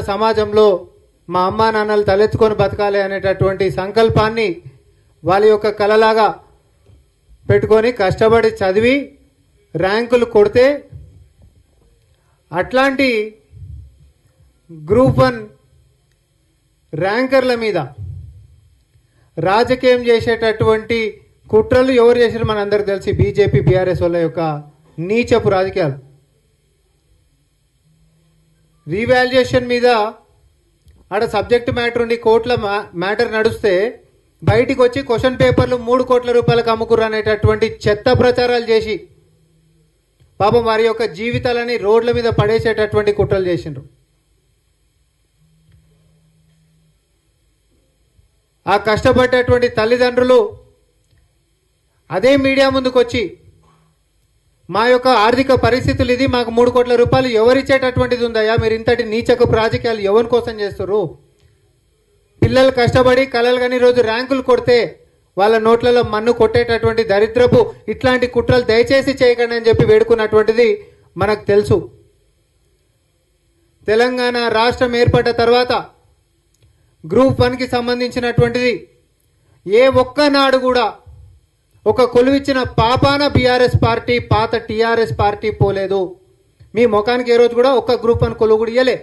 సమాజంలో మా అమ్మా నాన్నలు తలెత్తుకొని బతకాలి అనేటటువంటి సంకల్పాన్ని వాళ్ళ యొక్క కలలాగా పెట్టుకొని కష్టపడి చదివి ర్యాంకులు కొడితే అట్లాంటి గ్రూప్ వన్ ర్యాంకర్ల మీద రాజకీయం చేసేటటువంటి కుట్రలు ఎవరు చేశారు మనందరికి తెలిసి. బీజేపీ బీఆర్ఎస్ వాళ్ళ యొక్క నీచపు రాజకీయాలు. రీవాల్యుయేషన్ మీద ఆడ సబ్జెక్ట్ మ్యాటర్ ఉండి కోట్ల మ్యాటర్ నడుస్తే బయటికి వచ్చి క్వశ్చన్ పేపర్లు మూడు కోట్ల రూపాయలకు అమ్ముకుర్రు అనేటటువంటి చెత్త ప్రచారాలు చేసి పాపం వారి యొక్క జీవితాలని రోడ్ల మీద పడేసేటటువంటి కుట్రలు చేసిండ్రు. ఆ కష్టపడేటటువంటి తల్లిదండ్రులు అదే మీడియా ముందుకు వచ్చి మా యొక్క ఆర్థిక పరిస్థితులు ఇది మాకు మూడు కోట్ల రూపాయలు ఎవరిచ్చేటటువంటిది ఉందయ్యా మీరు ఇంతటి నీచకు రాజకీయాలు ఎవరి కోసం చేస్తారు పిల్లలు కష్టపడి కలలు కానీ రోజు ర్యాంకులు కొడితే వాళ్ళ నోట్లలో మన్ను కొట్టేటటువంటి దరిద్రపు ఇట్లాంటి కుట్రలు దయచేసి చేయకండి అని చెప్పి వేడుకున్నటువంటిది మనకు తెలుసు. తెలంగాణ రాష్ట్రం ఏర్పడ్డ తర్వాత గ్రూప్ వన్కి సంబంధించినటువంటిది ఏ ఒక్కనాడు కూడా ఒక కొలువిచ్చిన పాపాన బీఆర్ఎస్ పార్టీ పాత టీఆర్ఎస్ పార్టీ పోలేదు. మీ ముఖానికి ఏ రోజు కూడా ఒక్క గ్రూప్ అని కొలువు కూడా ఇయ్యలే.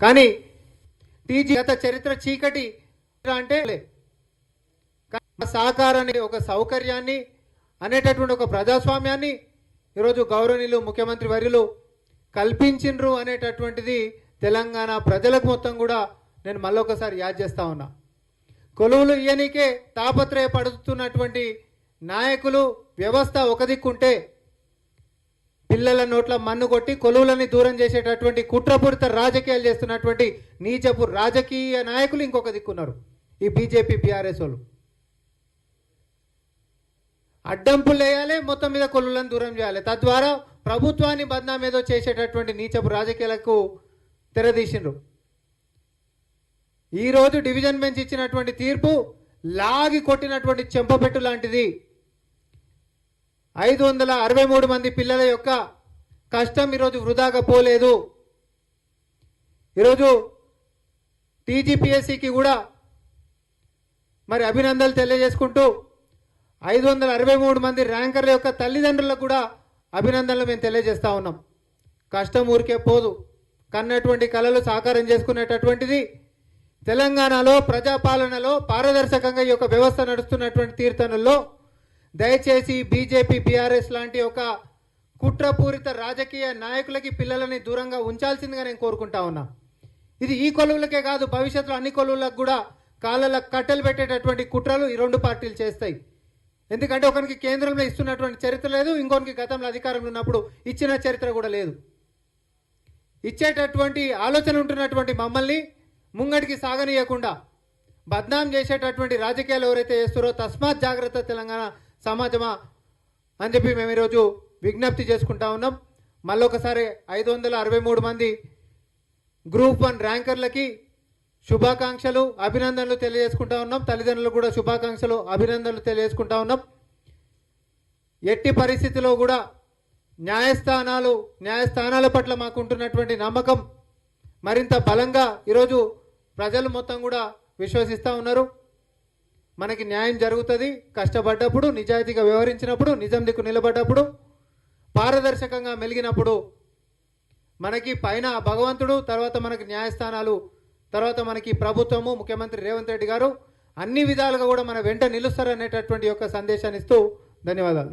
కానీ టీజీ గత చరిత్ర చీకటి అంటే సహకారాన్ని ఒక సౌకర్యాన్ని అనేటటువంటి ఒక ప్రజాస్వామ్యాన్ని ఈరోజు గౌరవనీయులు ముఖ్యమంత్రి వర్యులు కల్పించిండ్రు అనేటటువంటిది తెలంగాణ ప్రజలకు మొత్తం కూడా నేను మళ్ళొకసారి యాద్ చేస్తా ఉన్నా. కొలువులు ఇయ్యనికే తాపత్రయపడుతున్నటువంటి నాయకులు వ్యవస్థ ఒక దిక్కుంటే పిల్లల నోట్ల మన్ను కొట్టి కొలువులని దూరం చేసేటటువంటి కుట్రపూరిత రాజకీయాలు చేస్తున్నటువంటి నీచపు రాజకీయ నాయకులు ఇంకొక దిక్కున్నారు. ఈ బీజేపీ బీఆర్ఎస్ వాళ్ళు. అడ్డంపులు వేయాలి మొత్తం మీద కొలువులను దూరం చేయాలి. తద్వారా ప్రభుత్వాన్ని బద్నాం ఏదో చేసేటటువంటి నీచపు రాజకీయాలకు తెరదీసిండ్రు. ఈరోజు డివిజన్ బెంచ్ ఇచ్చినటువంటి తీర్పు లాగి కొట్టినటువంటి చెంపపెట్టు లాంటిది. ఐదు వందల అరవై మూడు మంది పిల్లల యొక్క కష్టం ఈరోజు వృధాగా పోలేదు. ఈరోజు టీజీపీఎస్సికి కూడా మరి అభినందనలు తెలియజేసుకుంటూ ఐదు వందల అరవై మూడు మంది ర్యాంకర్ల యొక్క తల్లిదండ్రులకు కూడా అభినందనలు మేము తెలియజేస్తా ఉన్నాం. కష్టం ఊరికే పోదు. కన్నటువంటి కళలు సాకారం చేసుకునేటటువంటిది తెలంగాణలో ప్రజాపాలనలో పారదర్శకంగా ఈ యొక్క వ్యవస్థ నడుస్తున్నటువంటి తీర్థనుల్లో దయచేసి బీజేపీ బీఆర్ఎస్ లాంటి ఒక కుట్రపూరిత రాజకీయ నాయకులకి పిల్లలని దూరంగా ఉంచాల్సిందిగా నేను కోరుకుంటా ఉన్నా. ఇది ఈ కొలువులకే కాదు భవిష్యత్తులో అన్ని కొలువులకు కూడా కాళ్ళలో కట్టెలు పెట్టేటటువంటి కుట్రలు ఈ రెండు పార్టీలు చేస్తాయి. ఎందుకంటే ఒకరికి కేంద్రంలో ఇస్తున్నటువంటి చరిత్ర లేదు ఇంకొకరికి గతంలో అధికారంలో ఉన్నప్పుడు ఇచ్చిన చరిత్ర కూడా లేదు. ఇచ్చేటటువంటి ఆలోచన ఉంటున్నటువంటి మమ్మల్ని ముంగడికి సాగనీయకుండా బద్నాం చేసేటటువంటి రాజకీయాలు ఎవరైతే చేస్తారో తస్మాత్ జాగ్రత్త తెలంగాణ సమాజమా అని చెప్పి మేము ఈరోజు విజ్ఞప్తి చేసుకుంటా ఉన్నాం. మళ్ళొకసారి ఐదు వందల అరవై మూడు మంది గ్రూప్ వన్ ర్యాంకర్లకి శుభాకాంక్షలు అభినందనలు తెలియజేసుకుంటా ఉన్నాం. తల్లిదండ్రులకు కూడా శుభాకాంక్షలు అభినందనలు తెలియజేసుకుంటా ఉన్నాం. ఎట్టి పరిస్థితిలో కూడా న్యాయస్థానాలు న్యాయస్థానాల పట్ల మాకు ఉంటున్నటువంటి నమ్మకం మరింత బలంగా ఈరోజు ప్రజలు మొత్తం కూడా విశ్వసిస్తూ ఉన్నారు. మనకి న్యాయం జరుగుతుంది. కష్టపడ్డప్పుడు నిజాయితీగా వ్యవహరించినప్పుడు నిజం దిక్కు నిలబడ్డప్పుడు పారదర్శకంగా మెలిగినప్పుడు మనకి పైన భగవంతుడు తర్వాత మనకి న్యాయస్థానాలు తర్వాత మనకి ప్రభుత్వము ముఖ్యమంత్రి రేవంత్ రెడ్డి గారు అన్ని విధాలుగా కూడా మన వెంట నిలుస్తారనేటటువంటి యొక్క సందేశాన్ని ఇస్తూ ధన్యవాదాలు.